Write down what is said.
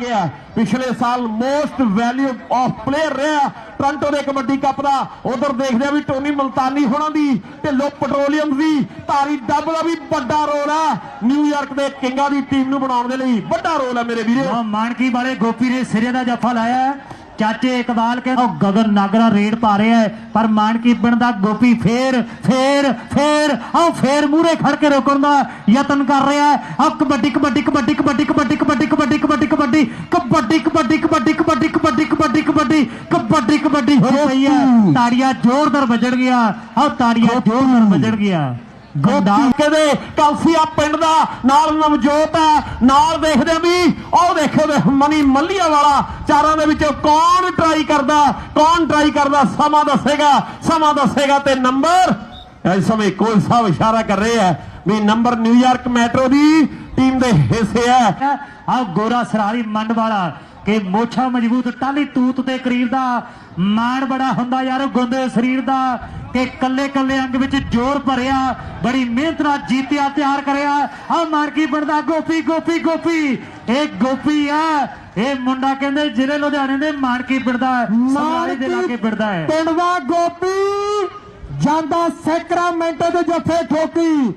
ਗਿਆ। ਪਿਛਲੇ ਸਾਲ ਮੋਸਟ ਵੈਲਿਊ ਆਫ ਪਲੇਅਰ ਰਿਹਾ। ਟ੍ਰਾਂਟੋ ਦੇ ਕਬੱਡੀ ਕੱਪ ਦਾ। ਉਧਰ ਦੇਖਦੇ ਆ ਵੀ ਟੋਨੀ ਮਲਤਾਨੀ ਹੋਣਾ ਦੀ ਢਿੱਲੋਂ ਪੈਟਰੋਲੀਅਮ ਦੀ। ਧਾਰੀ ਡੱਬ ਦਾ ਵੀ ਵੱਡਾ ਰੋਲ ਹੈ ਨਿਊਯਾਰਕ ਦੇ ਕਿੰਗਾਂ ਦੀ ਟੀਮ ਨੂੰ ਬਣਾਉਣ ਦੇ ਲਈ ਵੱਡਾ ਰੋਲ ਹੈ ਮੇਰੇ ਵੀਰੋ। ਮਾਨਕੀ ਵਾਲੇ ਗੋਪੀ ਨੇ ਸਿਰੇ ਦਾ ਜੱਫਾ ਲਾਇਆ ਚਾਚੇ ਇਕਬਾਲ ਕੇ ਉਹ ਗਗਨ ਨਾਗਰਾ ਰੇਡ ਪਾ ਰਿਹਾ ਹੈ। ਪਰ ਮਾਨਕੀ ਪਿੰਡ ਦਾ ਗੋਪੀ ਫੇਰ ਫੇਰ ਫੇਰ, ਆਹ ਫੇਰ ਮੂਰੇ ਖੜ ਕੇ ਰੋਕਣ ਦਾ ਯਤਨ ਕਰ ਰਿਹਾ ਹੈ। ਆਹ ਕਬੱਡੀ ਕਬੱਡੀ ਕਬੱਡੀ ਕਬੱਡੀ ਕਬੱਡੀ ਕਬੱਡੀ ਕਬੱਡੀ ਕਬੱਡੀ ਕਬੱਡੀ ਕਬੱਡੀ ਕਬੱਡੀ ਕਬੱਡੀ ਕਬੱਡੀ ਕਬੱਡੀ ਕਬੱਡੀ ਕਬੱਡੀ ਕਬੱਡੀ। ਹੋ ਪਈ ਹੈ ਤਾੜੀਆਂ ਜ਼ੋਰਦਾਰ ਵੱਜਣ ਗਿਆ। ਆਹ ਤਾੜੀਆਂ ਜ਼ੋਰਦਾਰ ਵੱਜਣ ਗਿਆ। ਗੰਡਾ ਕਹਿੰਦੇ ਕਲਸੀਆ ਪਿੰਡ ਦਾ ਨਾਲ ਨਵਜੋਤ ਹੈ ਨਾਲ ਦੇਖਦੇ ਆ ਵੀ ਉਹ ਦੇਖੋ ਦੇ ਮਨੀ ਮੱਲੀਆ ਵਾਲਾ ਚਾਰਾਂ ਦੇ ਵਿੱਚੋਂ ਕੌਣ ਟਰਾਈ ਕਰਦਾ ਕੌਣ ਟਰਾਈ ਕਰਦਾ ਸਮਾਂ ਦੱਸੇਗਾ ਸਮਾਂ ਦੱਸੇਗਾ ਤੇ ਨੰਬਰ। ਇਸ ਸਮੇਂ ਕੋਈ ਸਾਹਿਬ ਇਸ਼ਾਰਾ ਕਰ ਰਹੇ ਹੈ ਵੀ ਨੰਬਰ ਨਿਊਯਾਰਕ ਮੈਟਰੋ ਦੀ ਟੀਮ ਦੇ ਹਿੱਸੇ ਹੈ। ਆ ਗੋਰਾ ਸਰਾਰੀ ਮੰਡ ਵਾਲਾ ਕਿ ਮੋਛਾ ਮਜ਼ਬੂਤ ਟਾਲੀ ਤੂਤ ਤੇ ਕਰੀਰ ਦਾ ਮਾਣ ਬੜਾ ਹੁੰਦਾ ਯਾਰ ਗੁੰਦੇ ਸਰੀਰ ਦਾ ਕਿ ਕੱਲੇ ਕੱਲੇ ਅੰਗ ਵਿੱਚ ਜ਼ੋਰ ਭਰਿਆ ਬੜੀ ਮਿਹਨਤ ਨਾਲ ਜੀਤਿਆ ਤਿਆਰ ਕਰਿਆ। ਆ ਮਾਰਕੀ ਬਣਦਾ ਗੋਪੀ ਗੋਪੀ ਗੋਪੀ। ਇਹ ਗੋਪੀ ਆ ਇਹ ਮੁੰਡਾ ਕਹਿੰਦੇ ਜ਼ਿਲ੍ਹੇ ਲੁਧਿਆਣੇ ਦੇ ਮਾਨਕੀ ਪਿੰਡਦਾ ਸਮਰਾਲੇ ਦੇ ਲਾਗੇ ਪਿੰਡਦਾ ਹੈ। ਪਿੰਡ ਦਾ ਗੋਪੀ ਜਾਂਦਾ ਸੈਕਰਾਮੈਂਟੋ ਦੇ ਜੱਫੇ ਠੋਕੀ।